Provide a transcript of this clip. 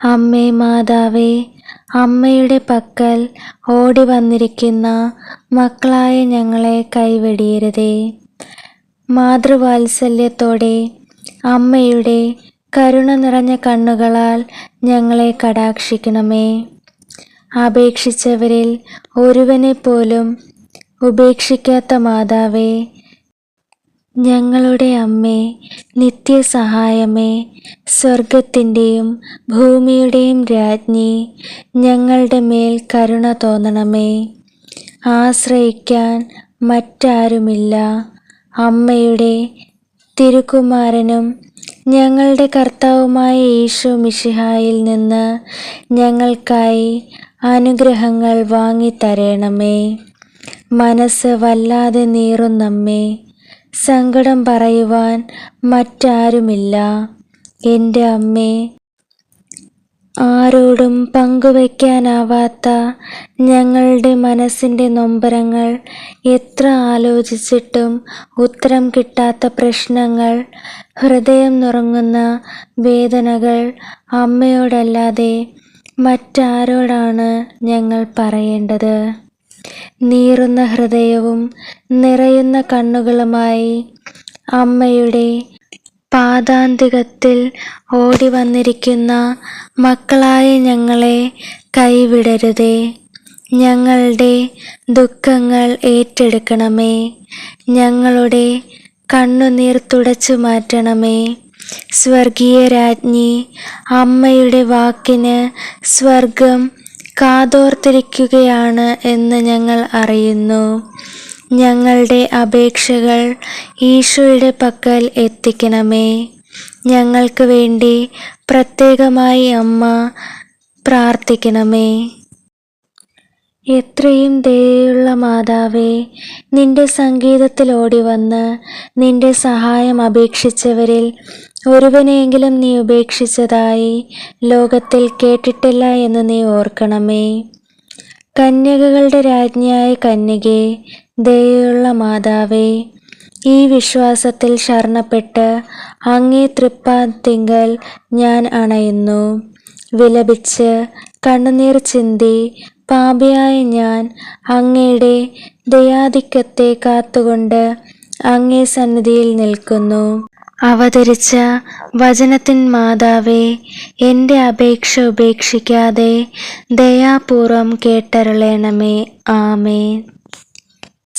അമ്മേ മാതാവേ അമ്മയുടെ പക്കൽ ഓടി വന്നിരിക്കുന്ന മക്കളായ ഞങ്ങളെ കൈവെടിയരുതേ. മാതൃവാത്സല്യത്തോടെ അമ്മയുടെ കരുണ നിറഞ്ഞ കണ്ണുകളാൽ ഞങ്ങളെ കടാക്ഷിക്കണമേ. അപേക്ഷിച്ചവരിൽ ഒരുവനെ പോലും ഉപേക്ഷിക്കാത്ത മാതാവേ ഞങ്ങളുടെ അമ്മേ നിത്യസഹായമേ സ്വർഗത്തിന്റെയും ഭൂമിയുടെയും രാജ്ഞി ഞങ്ങളുടെ മേൽ കരുണ തോന്നണമേ. ആശ്രയിക്കാൻ മറ്റാരുമില്ല. അമ്മയുടെ തിരുക്കുമാരനും ഞങ്ങളുടെ കർത്താവുമായ യേശു മിഷിഹായിൽ നിന്ന് ഞങ്ങൾക്കായി അനുഗ്രഹങ്ങൾ വാങ്ങിത്തരണമേ. മനസ്സ് വല്ലാതെ നീറുന്നമ്മേ സങ്കടം പറയുവാൻ മറ്റാരുമില്ല. എന്റെ അമ്മേ ആരോടും പങ്കുവയ്ക്കാനാവാത്ത ഞങ്ങളുടെ മനസ്സിന്റെ നൊമ്പരങ്ങൾ എത്ര ആലോചിച്ചിട്ടും ഉത്തരം കിട്ടാത്ത പ്രശ്നങ്ങൾ ഹൃദയം നുറങ്ങുന്ന വേദനകൾ അമ്മയോടല്ലാതെ മറ്റാരോടാണ് ഞങ്ങൾ പറയേണ്ടത്? നീറുന്ന ഹൃദയവും നിറയുന്ന കണ്ണുകളുമായി അമ്മയുടെ പാതാന്തികത്തിൽ ഓടി വന്നിരിക്കുന്ന മക്കളായ ഞങ്ങളെ കൈവിടരുതേ. ഞങ്ങളുടെ ദുഃഖങ്ങൾ ഏറ്റെടുക്കണമേ. ഞങ്ങളുടെ കണ്ണുനീർ തുടച്ചു മാറ്റണമേ. സ്വർഗീയ രാജ്ഞി അമ്മയുടെ വാക്കിന് സ്വർഗം കാതോർത്തിരിക്കുകയാണ് എന്ന് ഞങ്ങൾ അറിയുന്നു. ഞങ്ങളുടെ അപേക്ഷകൾ ഈശോയുടെ പക്കൽ എത്തിക്കണമേ. ഞങ്ങൾക്ക് വേണ്ടി പ്രത്യേകമായി അമ്മ പ്രാർത്ഥിക്കണമേ. എത്രയും ദയുള്ള മാതാവേ നിന്റെ സംഗീതത്തിൽ ഓടി വന്ന് നിന്റെ സഹായം അപേക്ഷിച്ചവരിൽ ഒരുവനെയെങ്കിലും നീ ഉപേക്ഷിച്ചതായി ലോകത്തിൽ കേട്ടിട്ടില്ല എന്ന് നീ ഓർക്കണമേ. കന്യകകളുടെ രാജ്ഞിയായ കന്യകെ ദയുള്ള മാതാവേ ഈ വിശ്വാസത്തിൽ ശരണപ്പെട്ട് അങ്ങേ തൃപ്പാത്തിങ്കൽ ഞാൻ അണയുന്നു. വിലപിച്ച് കണ്ണുനീർ ചിന്തി പാപിയായ ഞാൻ അങ്ങയുടെ ദയാധിക്യത്തെ കാത്തുകൊണ്ട് അങ്ങേ സന്നിധിയിൽ നിൽക്കുന്നു. അവതരിച്ച വചനത്തിൻ മാതാവേ എന്റെ അപേക്ഷ ഉപേക്ഷിക്കാതെ ദയാപൂർവം കേട്ടരുളേണമേ. ആമേ